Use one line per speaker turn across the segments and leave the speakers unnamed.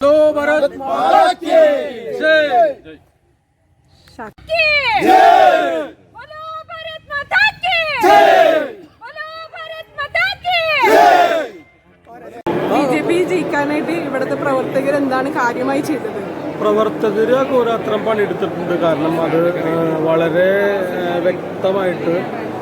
ભારત ભારત જય જય બોલો
ભારત માતા કી જય બોલો ભારત માતા કી
ബി ജെ പി ജയിക്കാനായിട്ട് ഇവിടുത്തെ പ്രവർത്തകർ എന്താണ് കാര്യമായി ചെയ്തത്?
പ്രവർത്തകർ ഒരത്രം പണിയെടുത്തിട്ടുണ്ട്. കാരണം അത് വളരെ വ്യക്തമായിട്ട്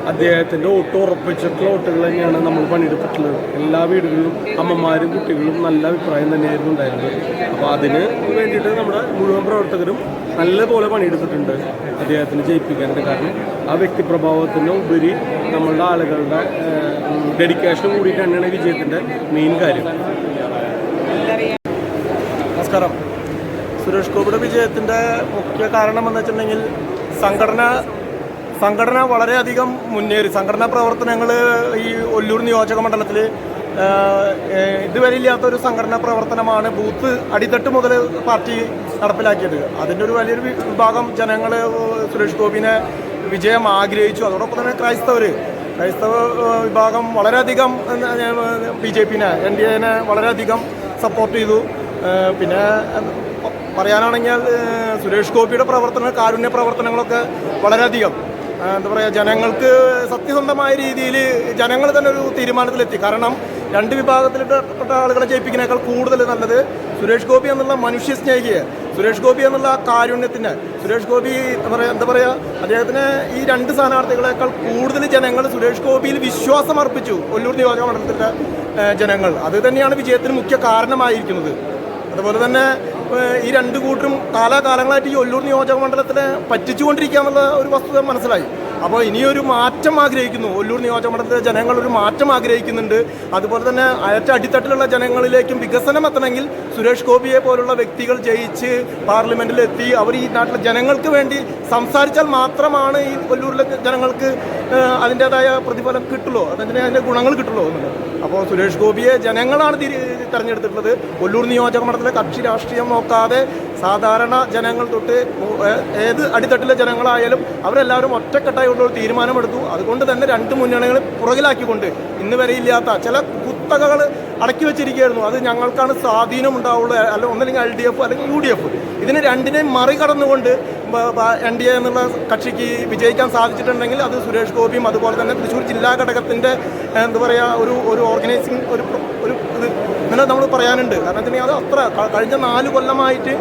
അദ്ദേഹത്തിന്റെ വോട്ട് ഉറപ്പിച്ചിട്ടുള്ള വോട്ടുകൾ തന്നെയാണ് നമ്മൾ പണിയെടുത്തിട്ടുള്ളത്. എല്ലാ വീടുകളിലും അമ്മമാരും കുട്ടികളും നല്ല അഭിപ്രായം തന്നെയായിരുന്നു ഉണ്ടായിരുന്നത്. അപ്പോൾ അതിന് വേണ്ടിയിട്ട് നമ്മുടെ മുഴുവൻ പ്രവർത്തകരും നല്ലപോലെ പണിയെടുത്തിട്ടുണ്ട് അദ്ദേഹത്തിന് ജയിപ്പിക്കാനായിട്ട്. കാരണം ആ വ്യക്തിപ്രഭാവത്തിന് ഉപരി നമ്മളുടെ ആളുകളുടെ ഡെഡിക്കേഷൻ കൂടിയിട്ട് തന്നെയാണ് വിജയത്തിന്റെ മെയിൻ കാര്യം.
നമസ്കാരം. സുരേഷ് ഗോപിയുടെ വിജയത്തിന്റെ മുഖ്യ കാരണം എന്ന് വെച്ചിട്ടുണ്ടെങ്കിൽ സംഘടന സംഘടന വളരെയധികം മുന്നേറി. സംഘടനാ പ്രവർത്തനങ്ങൾ ഈ ഒല്ലൂർ നിയോജക മണ്ഡലത്തിൽ ഇതുവരെ ഇല്ലാത്തൊരു സംഘടനാ പ്രവർത്തനമാണ് ബൂത്ത് അടിത്തട്ട് മുതൽ പാർട്ടി നടപ്പിലാക്കിയത്. അതിന്റെ ഒരു വലിയൊരു വിഭാഗം ജനങ്ങൾ സുരേഷ് ഗോപിനെ വിജയം ആഗ്രഹിച്ചു. അതോടൊപ്പം തന്നെ ക്രൈസ്തവർ ക്രൈസ്തവ വിഭാഗം വളരെയധികം ബി ജെ പിനെ എൻ ഡി എനെ വളരെയധികം സപ്പോർട്ട് ചെയ്തു. പിന്നെ പറയാനാണെങ്കിൽ സുരേഷ് ഗോപിയുടെ പ്രവർത്തന കാരുണ്യ പ്രവർത്തനങ്ങളൊക്കെ വളരെയധികം. എന്താ പറയുക ജനങ്ങൾക്ക് സത്യസന്ധമായ രീതിയിൽ ജനങ്ങൾ തന്നെ ഒരു തീരുമാനത്തിലെത്തി. കാരണം രണ്ട് വിഭാഗത്തിൽപ്പെട്ട ആളുകളെ ജയിപ്പിക്കുന്നേക്കാൾ കൂടുതൽ നല്ലത് സുരേഷ് ഗോപി എന്നുള്ള മനുഷ്യ സ്നേഹിയെ സുരേഷ് ഗോപി എന്നുള്ള കാരുണ്യത്തിന് സുരേഷ് ഗോപി എന്താ പറയുക എന്താ പറയുക അദ്ദേഹത്തിന് ഈ രണ്ട് സ്ഥാനാർത്ഥികളെക്കാൾ കൂടുതൽ ജനങ്ങൾ സുരേഷ് ഗോപിയിൽ വിശ്വാസം അർപ്പിച്ചു ഒല്ലൂർ നിയോജക മണ്ഡലത്തിലെ ജനങ്ങൾ. അത് തന്നെയാണ് വിജയത്തിന് മുഖ്യ കാരണമായിരിക്കുന്നത്. അതുപോലെ തന്നെ ഈ രണ്ട് കൂട്ടരും കാലാകാലങ്ങളായിട്ട് ഈ ഒല്ലൂർ നിയോജക മണ്ഡലത്തിനെ പറ്റിച്ചുകൊണ്ടിരിക്കുക എന്നുള്ള ഒരു വസ്തുത മനസ്സിലായി. അപ്പോൾ ഇനിയൊരു മാറ്റം ആഗ്രഹിക്കുന്നു. ഒല്ലൂർ നിയോജക മണ്ഡലത്തിലെ ജനങ്ങൾ ഒരു മാറ്റം ആഗ്രഹിക്കുന്നുണ്ട്. അതുപോലെ തന്നെ അയറ്റ അടിത്തട്ടിലുള്ള ജനങ്ങളിലേക്കും വികസനം എത്തണമെങ്കിൽ സുരേഷ് ഗോപിയെ പോലുള്ള വ്യക്തികൾ ജയിച്ച് പാർലമെന്റിൽ എത്തി അവർ ഈ നാട്ടിലെ ജനങ്ങൾക്ക് വേണ്ടി സംസാരിച്ചാൽ മാത്രമാണ് ഈ ഒല്ലൂരിലെ ജനങ്ങൾക്ക് അതിന്റെതായ പ്രതിഫലം കിട്ടുള്ളൂ. അതിന് അതിന്റെ ഗുണങ്ങൾ കിട്ടുള്ളൂ എന്നുള്ളത് അപ്പോൾ സുരേഷ് ഗോപിയെ ജനങ്ങളാണ് തിരഞ്ഞെടുത്തിട്ടുള്ളത്. കൊല്ലൂർ നിയോജക മണ്ഡലത്തിലെ കക്ഷി രാഷ്ട്രീയം നോക്കാതെ സാധാരണ ജനങ്ങൾ തൊട്ട് ഏത് അടിത്തട്ടിലെ ജനങ്ങളായാലും അവരെല്ലാവരും ഒറ്റക്കെട്ടായി കൊണ്ടൊരു തീരുമാനമെടുത്തു. അതുകൊണ്ട് തന്നെ രണ്ട് മുന്നണികളെ പുറകിലാക്കിക്കൊണ്ട് ഇന്ന് വരെ ഇല്ലാത്ത ചില കുത്തകകൾ അടക്കി വെച്ചിരിക്കുകയായിരുന്നു. അത് ഞങ്ങൾക്കാണ് സ്വാധീനം ഉണ്ടാവുള്ളൂ. അല്ല ഒന്നല്ലെങ്കിൽ എൽ ഡി എഫ് അല്ലെങ്കിൽ യു ഡി എഫ് ഇതിന് രണ്ടിനെയും മറികടന്നുകൊണ്ട് എൻ ഡി എ എന്നുള്ള കക്ഷിക്ക് വിജയിക്കാൻ സാധിച്ചിട്ടുണ്ടെങ്കിൽ അത് സുരേഷ് ഗോപിയും അതുപോലെ തന്നെ തൃശ്ശൂർ ജില്ലാ ഘടകത്തിന്റെ എന്താ പറയുക ഒരു ഒരു ഓർഗനൈസിങ് ഒരു ഒരു ഇത് ഇങ്ങനെ നമ്മൾ പറയാനുണ്ട്. കാരണം വെച്ചിട്ടുണ്ടെങ്കിൽ അത് അത്ര കഴിഞ്ഞ നാല് കൊല്ലമായിട്ട്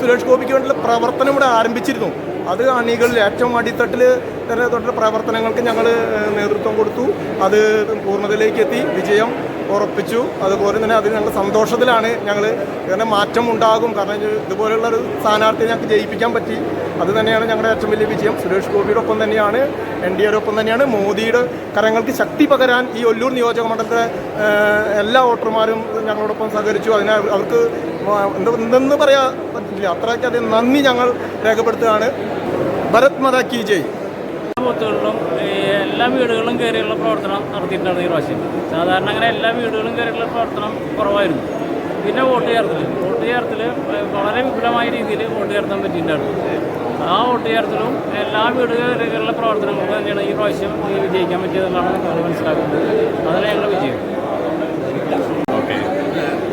സുരേഷ് ഗോപിക്ക് വേണ്ടിയുള്ള പ്രവർത്തനം ഇവിടെ ആരംഭിച്ചിരുന്നു. അത് അണികളിൽ ഏറ്റവും അടിത്തട്ടിൽ തന്നെ തൊട്ടുള്ള പ്രവർത്തനങ്ങൾക്ക് ഞങ്ങൾ നേതൃത്വം കൊടുത്തു. അത് പൂർണതയിലേക്ക് എത്തി വിജയം ഉറപ്പിച്ചു. അതുപോലെ തന്നെ അതിൽ ഞങ്ങൾ സന്തോഷത്തിലാണ് ഞങ്ങൾ ഇങ്ങനെ മാറ്റം ഉണ്ടാകും. കാരണം ഇതുപോലെയുള്ള ഒരു സ്ഥാനാർത്ഥിയെ ഞങ്ങൾക്ക് ജയിപ്പിക്കാൻ പറ്റി. അത് തന്നെയാണ് ഞങ്ങളുടെ ഏറ്റവും വലിയ വിജയം. സുരേഷ് ഗോപിയുടെ ഒപ്പം തന്നെയാണ് എൻ ഡി എയുടെ ഒപ്പം തന്നെയാണ്. മോദിയുടെ കരങ്ങൾക്ക് ശക്തി പകരാൻ ഈ ഒല്ലൂർ നിയോജക മണ്ഡലത്തിലെ എല്ലാ വോട്ടർമാരും ഞങ്ങളോടൊപ്പം സഹകരിച്ചു. അതിന് അവർക്ക് എന്താ എന്തെന്ന് പറയാൻ പറ്റില്ല. അത്രയ്ക്ക് അതിന് നന്ദി ഞങ്ങൾ രേഖപ്പെടുത്തുകയാണ്. ഭരത് കി ജയ്.
ബൂത്തുകളിലും എല്ലാ വീടുകളിലും കയറിയുള്ള പ്രവർത്തനം നടത്തിയിട്ടുണ്ടായിരുന്നു ഈ പ്രാവശ്യം. സാധാരണ അങ്ങനെ എല്ലാ വീടുകളിലും കയറിയുള്ള പ്രവർത്തനം കുറവായിരുന്നു. പിന്നെ വോട്ട് ചേർത്തൽ വോട്ട് ചേർത്തൽ വളരെ വിപുലമായ രീതിയിൽ വോട്ട് ചേർത്താൻ പറ്റിയിട്ടുണ്ടായിരുന്നു ആ വോട്ട് ചേർത്തലും എല്ലാ വീടുകളിലുള്ള പ്രവർത്തനങ്ങളും തന്നെയാണ് ഈ പ്രാവശ്യം വിജയിക്കാൻ പറ്റിയതെന്നാണ് ഞങ്ങൾ മനസ്സിലാക്കുന്നത്. അതാണ് ഞങ്ങളുടെ വിജയം.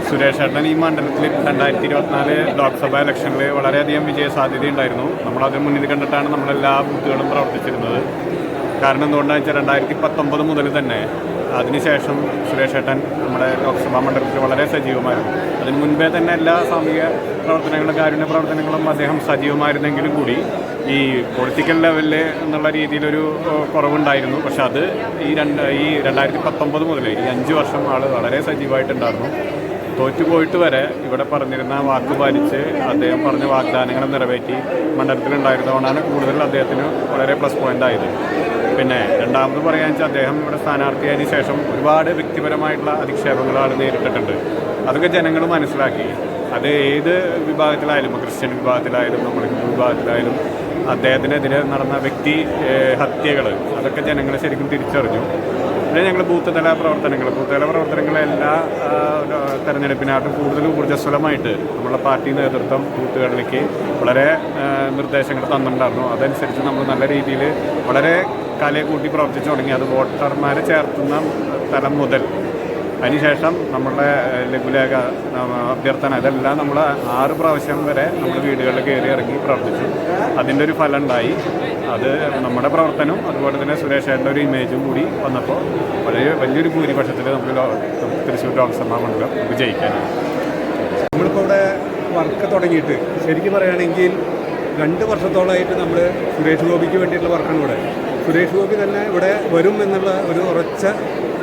സുരേഷ് ഏട്ടൻ ഈ മണ്ഡലത്തിൽ രണ്ടായിരത്തി ഇരുപത്തിനാല് ലോക്സഭാ ഇലക്ഷനിൽ വളരെയധികം വിജയ സാധ്യതയുണ്ടായിരുന്നു. നമ്മളത് മുന്നിൽ കണ്ടിട്ടാണ് നമ്മളെല്ലാ ബൂത്തുകളും പ്രവർത്തിച്ചിരുന്നത്. കാരണം എന്തുകൊണ്ടാണെന്ന് വെച്ചാൽ രണ്ടായിരത്തി പത്തൊമ്പത് മുതൽ തന്നെ അതിനുശേഷം സുരേഷ് ഏട്ടൻ നമ്മുടെ ലോക്സഭാ മണ്ഡലത്തിൽ വളരെ സജീവമായിരുന്നു. അതിന് മുൻപേ തന്നെ എല്ലാ സാമൂഹിക പ്രവർത്തനങ്ങളും കാരുണ്യ പ്രവർത്തനങ്ങളും അദ്ദേഹം സജീവമായിരുന്നെങ്കിലും കൂടി ഈ പൊളിറ്റിക്കൽ ലെവലിൽ എന്നുള്ള രീതിയിലൊരു കുറവുണ്ടായിരുന്നു. പക്ഷെ അത് ഈ രണ്ട് ഈ രണ്ടായിരത്തി പത്തൊമ്പത് മുതൽ ഈ അഞ്ച് വർഷം ആൾ വളരെ സജീവമായിട്ടുണ്ടായിരുന്നു. തോറ്റുപോയിട്ട് വരെ ഇവിടെ പറഞ്ഞിരുന്ന വാക്ക് പാലിച്ച് അദ്ദേഹം പറഞ്ഞ വാഗ്ദാനങ്ങൾ നിറവേറ്റി മണ്ഡലത്തിലുണ്ടായിരുന്നതുകൊണ്ടാണ് കൂടുതൽ അദ്ദേഹത്തിന് വളരെ പ്ലസ് പോയിന്റ് ആയത്. പിന്നെ രണ്ടാമത് പറയാൻ വെച്ചാൽ അദ്ദേഹം ഇവിടെ സ്ഥാനാർത്ഥിയായതിനു ശേഷം ഒരുപാട് വ്യക്തിപരമായിട്ടുള്ള അധിക്ഷേപങ്ങൾ ആൾ നേരിട്ടിട്ടുണ്ട്. അതൊക്കെ ജനങ്ങൾ മനസ്സിലാക്കി. അത് ഏത് വിഭാഗത്തിലായാലും ക്രിസ്ത്യൻ വിഭാഗത്തിലായാലും നമ്മൾ ഹിന്ദു വിഭാഗത്തിലായാലും അദ്ദേഹത്തിനെതിരെ നടന്ന വ്യക്തി ഹത്യകൾ അതൊക്കെ ജനങ്ങൾ ശരിക്കും തിരിച്ചറിഞ്ഞു. പിന്നെ ഞങ്ങൾ ബൂത്തുതല പ്രവർത്തനങ്ങൾ ബൂത്തുതല പ്രവർത്തനങ്ങളെല്ലാ തെരഞ്ഞെടുപ്പിനായിട്ടും കൂടുതൽ ഊർജസ്വലമായിട്ട് നമ്മളെ പാർട്ടി നേതൃത്വം ബൂത്തുകളിലേക്ക് വളരെ നിർദ്ദേശങ്ങൾ തന്നിട്ടുണ്ടായിരുന്നു. അതനുസരിച്ച് നമ്മൾ നല്ല രീതിയിൽ വളരെ കലയെ കൂട്ടി പ്രവർത്തിച്ചു തുടങ്ങി. അത് വോട്ടർമാരെ ചേർത്തുന്ന തലം മുതൽ അതിനുശേഷം നമ്മുടെ ലഘുലേഖ അഭ്യർത്ഥന ഇതെല്ലാം നമ്മൾ ആറ് പ്രാവശ്യം വരെ നമ്മൾ വീടുകളിൽ കയറി ഇറങ്ങി പ്രവർത്തിച്ചു. അതിന്റെ ഒരു ഫലം ഉണ്ടായി അത് നമ്മുടെ പ്രവർത്തനവും അതുപോലെ തന്നെ സുരേഷ് ഏട്ടന്റെ ഒരു ഇമേജും കൂടി വന്നപ്പോൾ വളരെ വലിയൊരു ഭൂരിപക്ഷത്തിൽ നമുക്ക് തൃശ്ശൂർ ലോക്സഭാ മണ്ഡലം വിജയിക്കാനാണ്
നമ്മളിപ്പോൾ ഇവിടെ വർക്ക് തുടങ്ങിയിട്ട് ശരിക്കും പറയുകയാണെങ്കിൽ രണ്ട് വർഷത്തോളമായിട്ട് നമ്മൾ സുരേഷ് ഗോപിക്ക് വേണ്ടിയിട്ടുള്ള വർക്കാണ് ഇവിടെ. സുരേഷ് ഗോപി തന്നെ ഇവിടെ വരും എന്നുള്ള ഒരു ഉറച്ച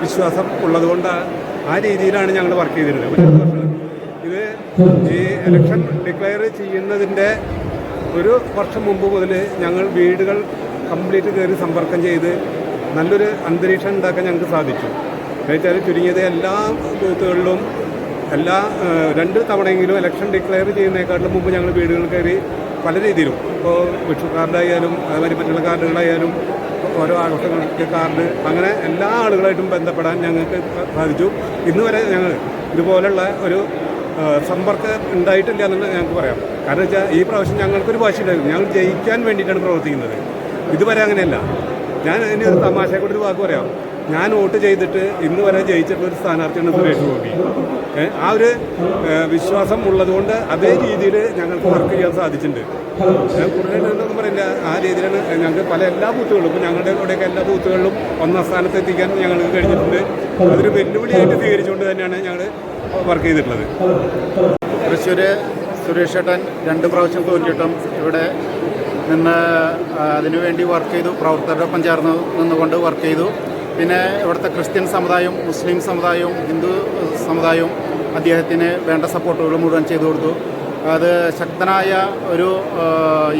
വിശ്വാസം ഉള്ളതുകൊണ്ട് ആ രീതിയിലാണ് ഞങ്ങൾ വർക്ക് ചെയ്തിരുന്നത്. ഇത് ഈ ഇലക്ഷൻ ഡിക്ലെയർ ചെയ്യുന്നതിന്റെ ഒരു വർഷം മുമ്പ് മുതൽ ഞങ്ങൾ വീടുകൾ കംപ്ലീറ്റ് കയറി സമ്പർക്കം ചെയ്ത് നല്ലൊരു അന്തരീക്ഷം ഉണ്ടാക്കാൻ ഞങ്ങൾക്ക് സാധിച്ചു. എന്നുവെച്ചാൽ ചുരുങ്ങിയത് എല്ലാ ബൂത്തുകളിലും എല്ലാ രണ്ട് തവണയെങ്കിലും ഇലക്ഷൻ ഡിക്ലെയർ ചെയ്യുന്നതിനേക്കാട്ടിലും മുമ്പ് ഞങ്ങൾ വീടുകൾ കയറി പല രീതിയിലും. ഇപ്പോൾ വിഷു കാർഡായാലും അതുമാതിരി മറ്റുള്ള കാർഡുകളായാലും ഓരോ ആഘോഷങ്ങൾക്ക് കാർഡ് അങ്ങനെ എല്ലാ ആളുകളായിട്ടും ബന്ധപ്പെടാൻ ഞങ്ങൾക്ക് സാധിച്ചു. ഇന്ന് വരെ ഞങ്ങൾ ഇതുപോലുള്ള ഒരു സമ്പർക്കം ഉണ്ടായിട്ടില്ല എന്ന് ഞങ്ങൾക്ക് പറയാം. കാരണം വെച്ചാൽ ഈ പ്രാവശ്യം ഞങ്ങൾക്കൊരു ഭാഷയുണ്ടായിരുന്നു ഞങ്ങൾ ജയിക്കാൻ വേണ്ടിയിട്ടാണ് പ്രവർത്തിക്കുന്നത്. ഇതുവരെ അങ്ങനെയല്ല. ഞാൻ ഇനി ഒരു തമാശയെ കൂടി ഒരു വാക്ക് പറയാം. ഞാൻ വോട്ട് ചെയ്തിട്ട് ഇന്ന് വരെ ജയിച്ചിട്ടുള്ള ഒരു സ്ഥാനാർത്ഥിയാണ് സുരേഷ് ഗോപി. ആ ഒരു വിശ്വാസം ഉള്ളതുകൊണ്ട് അതേ രീതിയിൽ ഞങ്ങൾക്ക് വർക്ക് ചെയ്യാൻ സാധിച്ചിട്ടുണ്ട്. ഞാൻ കൂടുതലൊന്നും പറയില്ല. ആ രീതിയിലാണ് ഞങ്ങൾക്ക് പല എല്ലാ ബൂത്തുകളിലും ഇപ്പോൾ ഞങ്ങളുടെ ഇവിടെയൊക്കെ എല്ലാ ബൂത്തുകളിലും ഒന്നാം സ്ഥാനത്ത് എത്തിക്കാൻ ഞങ്ങൾക്ക് കഴിഞ്ഞിട്ടുണ്ട്. അതൊരു വെല്ലുവിളിയായിട്ട് സ്വീകരിച്ചുകൊണ്ട് തന്നെയാണ് ഞങ്ങൾ വർക്ക് ചെയ്തിട്ടുള്ളത്.
തൃശ്ശൂർ സുരേഷ് ഏട്ടൻ രണ്ട് പ്രാവശ്യം തോറ്റിട്ടും ഇവിടെ നിന്ന് അതിനുവേണ്ടി വർക്ക് ചെയ്തു. പ്രവർത്തകരോടൊപ്പം ചേർന്ന് നിന്നുകൊണ്ട് വർക്ക് ചെയ്തു. പിന്നെ ഇവിടുത്തെ ക്രിസ്ത്യൻ സമുദായവും മുസ്ലിം സമുദായവും ഹിന്ദു സമുദായവും അദ്ദേഹത്തിന് വേണ്ട സപ്പോർട്ടുകൾ മുഴുവൻ ചെയ്തു കൊടുത്തു. അത് ശക്തനായ ഒരു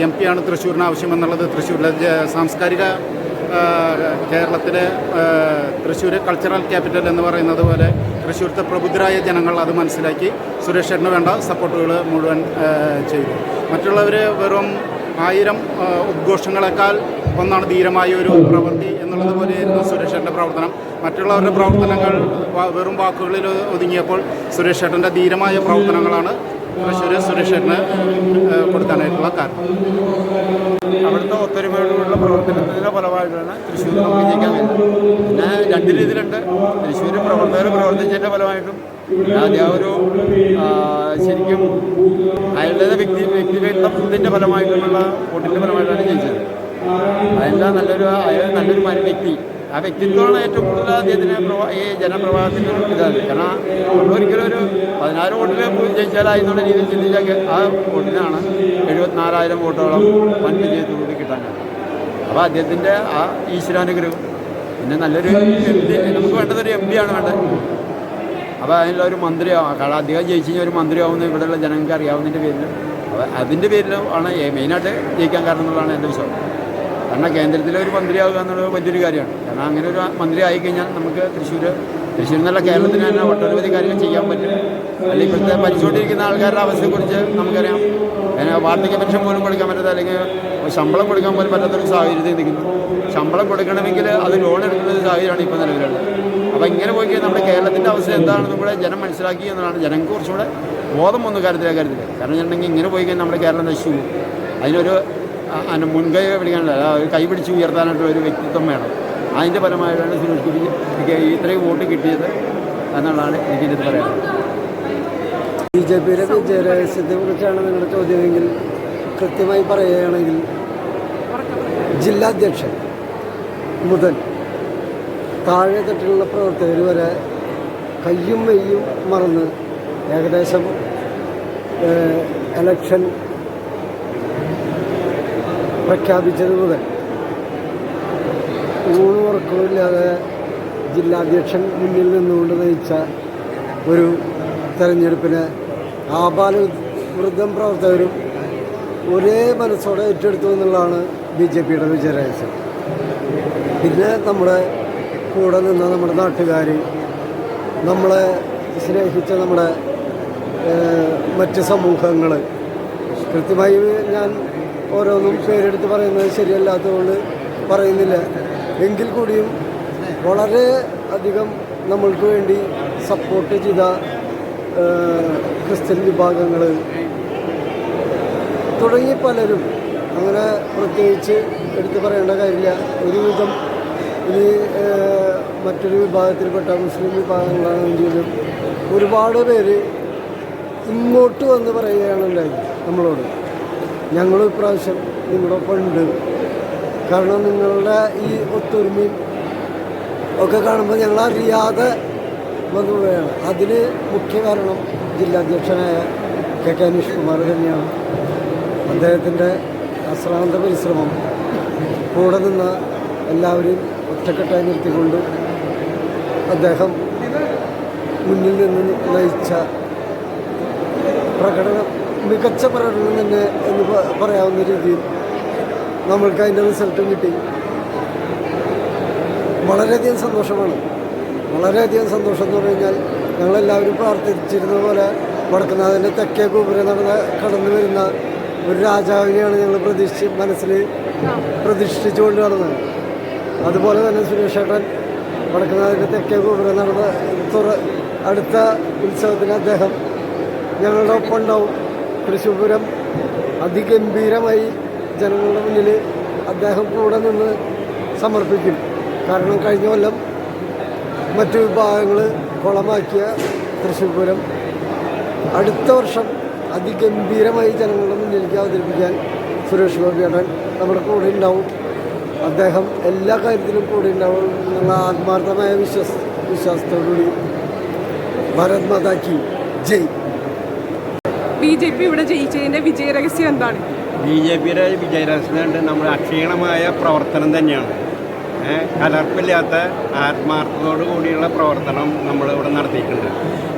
എം പിയാണ് തൃശ്ശൂരിന് ആവശ്യമെന്നുള്ളത് തൃശ്ശൂരിലെ സാംസ്കാരിക കേരളത്തിലെ തൃശ്ശൂർ കൾച്ചറൽ ക്യാപിറ്റൽ എന്ന് പറയുന്നത് പോലെ തൃശ്ശൂരത്തെ പ്രബുദ്ധരായ ജനങ്ങൾ അത് മനസ്സിലാക്കി സുരേഷ് ചേട്ടന് വേണ്ട സപ്പോർട്ടുകൾ മുഴുവൻ ചെയ്തു. മറ്റുള്ളവർ വെറും ആയിരം ഉദ്ഘോഷങ്ങളെക്കാൾ ഒന്നാണ് ധീരമായ ഒരു പ്രവൃത്തി എന്നുള്ളത് പോലെയായിരുന്നു സുരേഷേട്ടന്റെ പ്രവർത്തനം. മറ്റുള്ളവരുടെ പ്രവർത്തനങ്ങൾ വെറും വാക്കുകളിൽ ഒതുങ്ങിയപ്പോൾ സുരേഷേട്ടന്റെ ധീരമായ പ്രവർത്തനങ്ങളാണ് തൃശ്ശൂർ സുരേഷേട്ടന് കൊടുക്കാനായിട്ടുള്ള കാരണം. അവിടുത്തെ ഒത്തൊരുമയോടുള്ള പ്രവർത്തനത്തിന്റെ ഫലമായിട്ടാണ് തൃശ്ശൂർ നമുക്ക് ജയിക്കാൻ പിന്നെ രണ്ട് രീതിയിലുണ്ട്. തൃശ്ശൂർ പ്രവർത്തകർ പ്രവർത്തിച്ചതിന്റെ ഫലമായിട്ടും ആ ഒരു ശരിക്കും അയാളുടെ വ്യക്തി വ്യക്തിബന്ധത്തിന്റെ ഫലമായിട്ടുള്ള ഫുഡിന്റെ ഫലമായിട്ടാണ് ജയിച്ചത്. അതെല്ലാം നല്ലൊരു അയാൾ നല്ലൊരു മര വ്യക്തി. ആ വ്യക്തിത്വമാണ് ഏറ്റവും കൂടുതൽ അദ്ദേഹത്തിന് ഈ ജനപ്രവാഹത്തിന്റെ ഒരു ഇതാണ്. കാരണം ഒരിക്കലും ഒരു പതിനാറ് വോട്ടിൽ ജയിച്ചാലായി എന്നുള്ള രീതിയിൽ ചിന്തിച്ചാൽ ആ വോട്ടിനാണ് എഴുപത്തിനാലായിരം വോട്ടോളം വൻ വിജയത്തോടുകൂടി കിട്ടാൻ അപ്പോൾ അദ്ദേഹത്തിന്റെ ആ ഈശ്വരാനുഗ്രഹം. പിന്നെ നല്ലൊരു എം പി നമുക്ക് വേണ്ടത് ഒരു എം പിയാണ് വേണ്ടത്. അപ്പോൾ അതിനുള്ള ഒരു മന്ത്രിയാവും. കാരണം അധികം ജയിച്ചു കഴിഞ്ഞാൽ ഒരു മന്ത്രിയാവുന്ന ഇവിടെയുള്ള ജനങ്ങൾക്ക് അറിയാവുന്നതിന്റെ പേരിൽ അപ്പോൾ അതിന്റെ പേരിൽ ആണ് മെയിനായിട്ട് ജയിക്കാൻ കാരണം എന്നുള്ളതാണ് എന്റെ വിശ്വാസം. കാരണം കേന്ദ്രത്തിലെ ഒരു മന്ത്രിയാവുക എന്നുള്ളത് വലിയൊരു കാര്യമാണ്. കാരണം അങ്ങനെ ഒരു മന്ത്രി ആയിക്കഴിഞ്ഞാൽ നമുക്ക് തൃശ്ശൂർ തൃശ്ശൂർ എന്നുള്ള കേരളത്തിന് തന്നെ ഒട്ടനവധി കാര്യങ്ങൾ ചെയ്യാൻ പറ്റും. അല്ലെങ്കിൽ ഇപ്പോഴത്തെ ഭരിച്ചുകൊണ്ടിരിക്കുന്ന ആൾക്കാരുടെ അവസ്ഥയെക്കുറിച്ച് നമുക്കറിയാം. വാർദ്ധക്യ പെൻഷൻ പോലും കൊടുക്കാൻ പറ്റാത്ത അല്ലെങ്കിൽ ശമ്പളം കൊടുക്കാൻ പോലും പറ്റാത്തൊരു സാഹചര്യത്തിൽ നിൽക്കുന്നു. ശമ്പളം കൊടുക്കണമെങ്കിൽ അത് ലോൺ എടുക്കുന്ന ഒരു സാഹചര്യമാണ് ഇപ്പോൾ നിലവിലുള്ളത്. അപ്പോൾ ഇങ്ങനെ പോയി കഴിഞ്ഞാൽ നമ്മുടെ കേരളത്തിന്റെ അവസ്ഥ എന്താണെന്ന് കൂടെ ജനം മനസ്സിലാക്കി എന്നതാണ് ജനങ്ങൾക്ക് കുറച്ചുകൂടെ ബോധം വന്നു കാര്യത്തിൽ കാരണം വെച്ചിട്ടുണ്ടെങ്കിൽ ഇങ്ങനെ പോയി കഴിഞ്ഞാൽ നമ്മുടെ കേരളം നശിച്ചു പോകും. അതിനൊരു മുൻകൈ പിടിക്കാനുള്ള ഒരു കൈ പിടിച്ച് ഉയർത്താനായിട്ട് ഒരു വ്യക്തിത്വം വേണം. അതിന്റെ ഫലമായിട്ടാണ് സുരേഷ് ഇത്രയും വോട്ട് കിട്ടിയത് എന്നുള്ളതാണ് എനിക്കിത് പറയാനുള്ളത്.
ബി ജെ പിയുടെ വിജയരഹസ്യത്തെ കുറിച്ചാണ് നിങ്ങളുടെ ചോദ്യമെങ്കിൽ കൃത്യമായി പറയുകയാണെങ്കിൽ ജില്ലാധ്യക്ഷൻ മുതൽ താഴെ തട്ടിലുള്ള പ്രവർത്തകർ വരെ കയ്യും വെയ്യും മറന്ന് ഏകദേശം എലക്ഷൻ പ്രഖ്യാപിച്ചത് മുതൽ ഊണ് ഉറക്കമില്ലാതെ ജില്ലാധ്യക്ഷൻ മുന്നിൽ നിന്നുകൊണ്ട് നയിച്ച ഒരു തെരഞ്ഞെടുപ്പിന് ആപാല വൃദ്ധം പ്രവർത്തകരും ഒരേ മനസ്സോടെ ഏറ്റെടുത്തു എന്നുള്ളതാണ് ബി ജെ പിയുടെ വിജയരഹസ്യം. പിന്നെ നമ്മുടെ കൂടെ നിന്ന നമ്മുടെ നാട്ടുകാർ നമ്മളെ സ്നേഹിച്ച നമ്മുടെ മറ്റ് സമൂഹങ്ങൾ കൃത്യമായി ഞാൻ ഓരോന്നും പേരെടുത്ത് പറയുന്നത് ശരിയല്ലാത്തതുകൊണ്ട് പറയുന്നില്ല. എങ്കിൽ കൂടിയും വളരെ അധികം നമ്മൾക്ക് വേണ്ടി സപ്പോർട്ട് ചെയ്ത ക്രിസ്ത്യൻ വിഭാഗങ്ങൾ തുടങ്ങി പലരും. അങ്ങനെ പ്രത്യേകിച്ച് എടുത്തു പറയേണ്ട കാര്യമില്ല. ഒരുവിധം ഇനി മറ്റൊരു വിഭാഗത്തിൽപ്പെട്ട മുസ്ലിം വിഭാഗങ്ങളാണെങ്കിലും ഒരുപാട് പേര് ഇങ്ങോട്ട് വന്ന് പറയുകയാണ് ഉണ്ടായത് നമ്മളോട്. ഞങ്ങൾ ഇപ്രാവശ്യം നിങ്ങളൊപ്പം ഉണ്ട്. കാരണം നിങ്ങളുടെ ഈ ഒത്തൊരുമയും ഒക്കെ കാണുമ്പോൾ ഞങ്ങൾ അറിയാതെ വന്നു പോവുകയാണ് അതിന് മുഖ്യ കാരണം ജില്ലാധ്യക്ഷനായ കെ കെ അനീഷ് കുമാർ തന്നെയാണ്. അദ്ദേഹത്തിന്റെ അശ്രാന്ത പരിശ്രമം കൂടെ നിന്ന് എല്ലാവരെയും ഒറ്റക്കെട്ടായി നിർത്തിക്കൊണ്ട് അദ്ദേഹം മുന്നിൽ നിന്ന് നയിച്ച പ്രകടനം മികച്ച പ്രകടനം തന്നെ എന്ന് പറയാവുന്ന രീതിയിൽ നമ്മൾക്ക് അതിന്റെ റിസൾട്ടും കിട്ടി. വളരെയധികം സന്തോഷമാണ്. വളരെയധികം സന്തോഷം എന്ന് പറഞ്ഞു കഴിഞ്ഞാൽ ഞങ്ങളെല്ലാവരും പ്രാർത്ഥിച്ചിരുന്ന പോലെ വടക്കുന്നാഥന്റെ തെക്കേ ഗോപുരം നടന്ന കടന്നു വരുന്ന ഒരു രാജാവിനെയാണ് ഞങ്ങൾ പ്രതീക്ഷിച്ച് മനസ്സിൽ പ്രതീക്ഷിച്ചുകൊണ്ട് നടന്നത്. അതുപോലെ തന്നെ സുരേഷ് ഏട്ടൻ വടക്കുന്നാഥന്റെ തെക്കേ ഗോപുരം നടന്ന തുറ അടുത്ത ഉത്സവത്തിന് അദ്ദേഹം ഞങ്ങളുടെ ഒപ്പം ഉണ്ടാവും. തൃശ്ശൂപുരം അതിഗംഭീരമായി ജനങ്ങളുടെ മുന്നിൽ അദ്ദേഹം കൂടെ നിന്ന് സമർപ്പിക്കും. കാരണം കഴിഞ്ഞ കൊല്ലം മറ്റു വിഭാഗങ്ങൾ കുളമാക്കിയ തൃശ്ശൂപുരം അടുത്ത വർഷം അതിഗംഭീരമായി ജനങ്ങളുടെ മുന്നിലേക്ക് അവതരിപ്പിക്കാൻ സുരേഷ് ഗോപിയേട്ടൻ നമ്മുടെ കൂടെ ഉണ്ടാവും. അദ്ദേഹം എല്ലാ കാര്യത്തിലും കൂടെ ഉണ്ടാവും എന്നുള്ള ആത്മാർത്ഥമായ വിശ്വാസ വിശ്വാസത്തോടുകൂടി ഭാരത് മാതാക്കി ജയ്.
ബി ജെ പി ഇവിടെ ജയിച്ചതിന്റെ വിജയരഹസ്യം എന്താണ്?
ബി ജെ പിയുടെ വിജയരഹസ്യമുണ്ട് നമ്മുടെ അക്ഷീണമായ പ്രവർത്തനം തന്നെയാണ്. കലർപ്പില്ലാത്ത ആത്മാർത്ഥതയോട് കൂടിയുള്ള പ്രവർത്തനം നമ്മൾ ഇവിടെ നടത്തിയിട്ടുണ്ട്.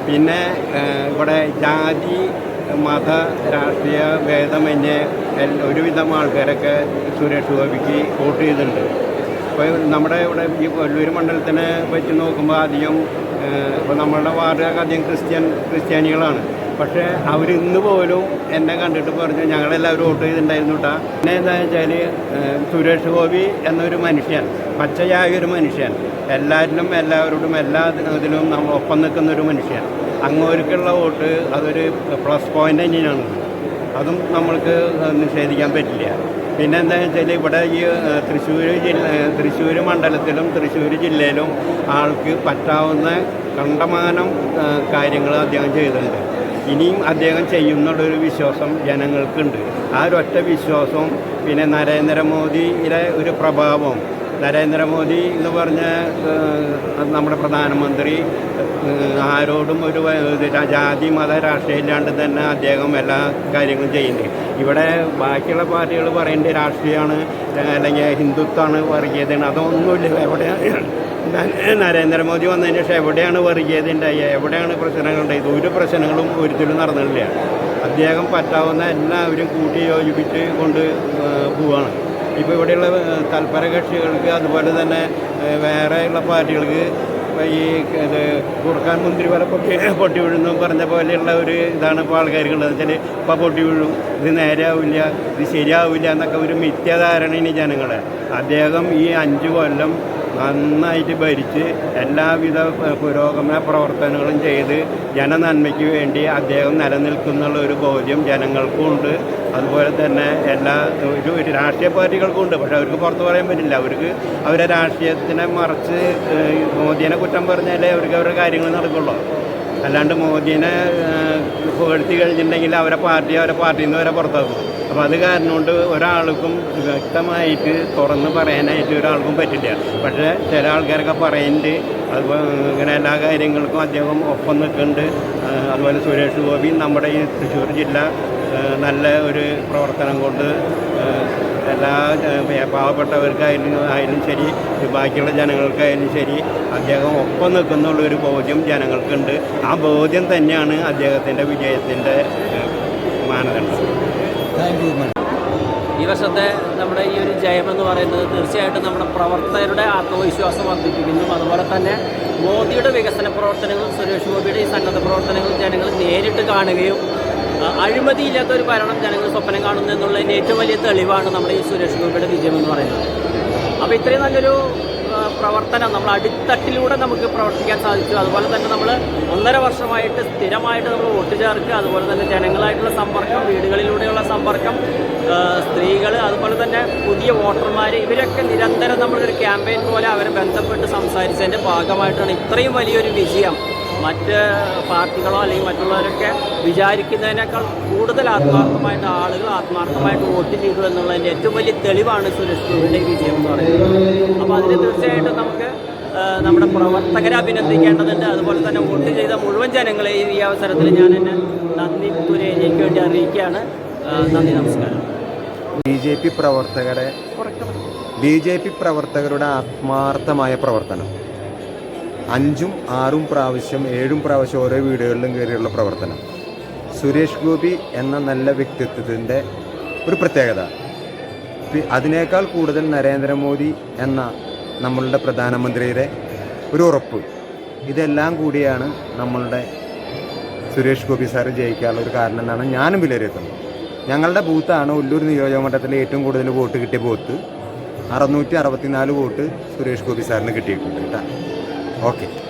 പിന്നെ ഇവിടെ ജാതി മത രാഷ്ട്രീയ ഭേദമന്യേ ഒരുവിധം ആൾക്കാരൊക്കെ സുരേഷ് ഗോപിക്ക് വോട്ട് ചെയ്തിട്ടുണ്ട്. ഇപ്പോൾ നമ്മുടെ ഇവിടെ ഈ കൊല്ലൂർ മണ്ഡലത്തിനെ വെച്ച് നോക്കുമ്പോൾ അധികം ഇപ്പോൾ നമ്മളുടെ വാർഡൊക്കെ അധികം ക്രിസ്ത്യൻ ക്രിസ്ത്യാനികളാണ്. പക്ഷേ അവർ ഇന്ന് പോലും എന്നെ കണ്ടിട്ട് പറഞ്ഞു ഞങ്ങളെല്ലാവരും വോട്ട് ചെയ്തിട്ടുണ്ടായിരുന്നു കേട്ടാ പിന്നെ എന്താണെന്ന് വെച്ചാൽ സുരേഷ് ഗോപി എന്നൊരു മനുഷ്യൻ പച്ചയായ ഒരു മനുഷ്യൻ. എല്ലാവരിലും എല്ലാവരോടും എല്ലാ ഇതിലും നമ്മൾ ഒപ്പം നിൽക്കുന്ന ഒരു മനുഷ്യൻ. അങ്ങോർക്കുള്ള വോട്ട് അതൊരു പ്ലസ് പോയിന്റ് തന്നെയാണ്. അതും നമ്മൾക്ക് നിഷേധിക്കാൻ പറ്റില്ല. പിന്നെ എന്താണെന്ന് വെച്ചാൽ ഇവിടെ ഈ തൃശ്ശൂർ ജില്ല തൃശ്ശൂർ മണ്ഡലത്തിലും തൃശ്ശൂർ ജില്ലയിലും ആൾക്ക് പറ്റാവുന്ന കണ്ടമാനം കാര്യങ്ങൾ അദ്ദേഹം ചെയ്തിട്ടുണ്ട്. ഇനിയും അദ്ദേഹം ചെയ്യുന്നുള്ളൊരു വിശ്വാസം ജനങ്ങൾക്കുണ്ട്. ആ ഒരൊറ്റ വിശ്വാസവും പിന്നെ നരേന്ദ്രമോദിയുടെ ഒരു പ്രഭാവം നരേന്ദ്രമോദി എന്ന് പറഞ്ഞ നമ്മുടെ പ്രധാനമന്ത്രി ആരോടും ഒരു ജാതി മത രാഷ്ട്രീയം ഇല്ലാണ്ട് തന്നെ അദ്ദേഹം എല്ലാ കാര്യങ്ങളും ചെയ്യുന്നുണ്ട്. ഇവിടെ ബാക്കിയുള്ള പാർട്ടികൾ പറയേണ്ട രാഷ്ട്രീയമാണ് അല്ലെങ്കിൽ ഹിന്ദുത്വമാണ് വർഗീയതയാണ്. അതൊന്നുമില്ല. എവിടെ നരേന്ദ്രമോദി വന്നതിന് ശേഷം എവിടെയാണ് വർഗീയത ഉണ്ടായി എവിടെയാണ് പ്രശ്നങ്ങൾ ഉണ്ടായത്? ഒരു പ്രശ്നങ്ങളും ഒരിക്കലും നടന്നിട്ടില്ല അദ്ദേഹം പറ്റാവുന്ന എല്ലാവരും കൂട്ടി യോജിപ്പിച്ച് കൊണ്ട് പോവാണ്. ഇപ്പോൾ ഇവിടെയുള്ള തൽപര കക്ഷികൾക്ക് അതുപോലെ തന്നെ വേറെയുള്ള പാർട്ടികൾക്ക് ഈ ഇത് കുറുക്കാൻ മുന്തിരി വല പൊട്ടി പൊട്ടി വീഴുന്നു പറഞ്ഞ പോലെയുള്ള ഒരു ഇതാണ് ഇപ്പോൾ ആൾക്കാർക്കുള്ളത്. വെച്ചാൽ ഇപ്പം പൊട്ടി വീഴും. ഇത് നേരാവില്ല ഇത് ശരിയാവില്ല എന്നൊക്കെ ഒരു മിഥ്യാധാരണ ഇനി ജനങ്ങളെ. അദ്ദേഹം ഈ അഞ്ച് കൊല്ലം നന്നായിട്ട് ഭരിച്ച് എല്ലാവിധ പുരോഗമന പ്രവർത്തനങ്ങളും ചെയ്ത് ജനനന്മയ്ക്ക് വേണ്ടി അദ്ദേഹം നിലനിൽക്കുന്നുള്ള ഒരു ബോധ്യം ജനങ്ങൾക്കും ഉണ്ട്. അതുപോലെ തന്നെ എല്ലാ ഒരു രാഷ്ട്രീയ പാർട്ടികൾക്കും ഉണ്ട്. പക്ഷെ അവർക്ക് പുറത്ത് പറയാൻ പറ്റില്ല. അവർക്ക് അവരെ രാഷ്ട്രീയത്തിനെ മറച്ച് മോദിയെ കുറ്റം പറഞ്ഞാലേ അവർക്ക് അവരുടെ കാര്യങ്ങൾ നടക്കുള്ളൂ. അല്ലാണ്ട് മോദീനെ പുകഴ്ത്തി കഴിഞ്ഞിട്ടുണ്ടെങ്കിൽ അവരെ പാർട്ടി അവരെ പാർട്ടിയിൽ നിന്ന് വരെ പുറത്താക്കും. അപ്പോൾ അത് കാരണം കൊണ്ട് ഒരാൾക്കും വ്യക്തമായിട്ട് തുറന്ന് പറയാനായിട്ട് ഒരാൾക്കും പറ്റില്ല. പക്ഷേ ചില ആൾക്കാരൊക്കെ പറയുന്നുണ്ട് അതുപോലെ ഇങ്ങനെ എല്ലാ കാര്യങ്ങൾക്കും അദ്ദേഹം ഒപ്പം നിൽക്കുന്നുണ്ട്. അതുപോലെ സുരേഷ് ഗോപി നമ്മുടെ ഈ തൃശ്ശൂർ ജില്ല നല്ല ഒരു പ്രവർത്തനം കൊണ്ട് എല്ലാ പാവപ്പെട്ടവർക്കായാലും ആയാലും ശരി ബാക്കിയുള്ള ജനങ്ങൾക്കായാലും ശരി അദ്ദേഹം ഒപ്പം നിൽക്കുന്നുള്ള ഒരു ബോധ്യം ജനങ്ങൾക്കുണ്ട്. ആ ബോധ്യം തന്നെയാണ് അദ്ദേഹത്തിന്റെ വിജയത്തിന്റെ മാനദണ്ഡം.
ഈ വർഷത്തെ നമ്മുടെ ഈ ഒരു ജയമെന്ന് എന്ന് പറയുന്നത് തീർച്ചയായിട്ടും നമ്മുടെ പ്രവർത്തകരുടെ ആത്മവിശ്വാസം വർദ്ധിപ്പിക്കുന്നു. അതുപോലെ തന്നെ മോദിയുടെ വികസന പ്രവർത്തനങ്ങളും സുരേഷ് ഗോപിയുടെ ഈ സന്നദ്ധ പ്രവർത്തനങ്ങളും ജനങ്ങൾ നേരിട്ട് കാണുകയും അഴിമതിയില്ലാത്ത ഒരു ഭരണം ജനങ്ങൾ സ്വപ്നം കാണുന്നു എന്നുള്ളതിന്റെ ഏറ്റവും വലിയ തെളിവാണ് നമ്മുടെ ഈ സുരേഷ് ഗോപിയുടെ വിജയം എന്ന് പറയുന്നത്. അപ്പോൾ ഇത്രയും നല്ലൊരു പ്രവർത്തനം നമ്മൾ അടിത്തട്ടിലൂടെ നമുക്ക് പ്രവർത്തിക്കാൻ സാധിച്ചു. അതുപോലെ തന്നെ നമ്മൾ ഒന്നര വർഷമായിട്ട് സ്ഥിരമായിട്ട് നമ്മൾ വോട്ട് ചേർക്കുക അതുപോലെ തന്നെ ജനങ്ങളായിട്ടുള്ള സമ്പർക്കം വീടുകളിലൂടെയുള്ള സമ്പർക്കം സ്ത്രീകൾ അതുപോലെ തന്നെ പുതിയ വോട്ടർമാർ ഇവരൊക്കെ നിരന്തരം നമ്മളൊരു ക്യാമ്പയിൻ പോലെ അവരെ ബന്ധപ്പെട്ട് സംസാരിച്ചതിന്റെ ഭാഗമായിട്ടാണ് ഇത്രയും വലിയൊരു വിജയം മറ്റ് പാർട്ടികളോ അല്ലെങ്കിൽ മറ്റുള്ളവരൊക്കെ വിചാരിക്കുന്നതിനേക്കാൾ കൂടുതൽ ആത്മാർത്ഥമായിട്ട് ആളുകൾ ആത്മാർത്ഥമായിട്ട് വോട്ട് ചെയ്തു എന്നുള്ളതിന്റെ ഏറ്റവും വലിയ തെളിവാണ് സുരേഷ് ഗോപിയുടെ വിജയം എന്ന് പറയുന്നത്. അപ്പോൾ അതിന് തീർച്ചയായിട്ടും നമുക്ക് നമ്മുടെ പ്രവർത്തകരെ അഭിനന്ദിക്കേണ്ടതുണ്ട്. അതുപോലെ തന്നെ വോട്ട് ചെയ്ത മുഴുവൻ ജനങ്ങളെ ഈ അവസരത്തിൽ ഞാൻ എന്നെ നന്ദി പുരേജയ്ക്ക് വേണ്ടി അറിയിക്കുകയാണ്. നന്ദി നമസ്കാരം.
ബി ജെ പി പ്രവർത്തകരെ ബി ജെ പി പ്രവർത്തകരുടെ ആത്മാർത്ഥമായ പ്രവർത്തനം. അഞ്ചും ആറും പ്രാവശ്യം ഏഴും പ്രാവശ്യം ഓരോ വീടുകളിലും കയറിയുള്ള പ്രവർത്തനം. സുരേഷ് ഗോപി എന്ന നല്ല വ്യക്തിത്വത്തിന്റെ ഒരു പ്രത്യേകത. അതിനേക്കാൾ കൂടുതൽ നരേന്ദ്രമോദി എന്ന നമ്മളുടെ പ്രധാനമന്ത്രിയുടെ ഒരു ഉറപ്പ്. ഇതെല്ലാം കൂടിയാണ് നമ്മളുടെ സുരേഷ് ഗോപി സാറ് ജയിക്കാനുള്ള ഒരു കാരണം എന്നാണ് ഞാനും വിലയിരുത്തുന്നത്. ഞങ്ങളുടെ ബൂത്താണ് ഉള്ളൂർ നിയോജക മണ്ഡലത്തിലെ ഏറ്റവും കൂടുതൽ വോട്ട് കിട്ടിയ ബൂത്ത്. അറുന്നൂറ്റി അറുപത്തിനാല് വോട്ട് സുരേഷ് ഗോപി സാറിന് കിട്ടിയിട്ടുണ്ട് കേട്ടോ. Ok.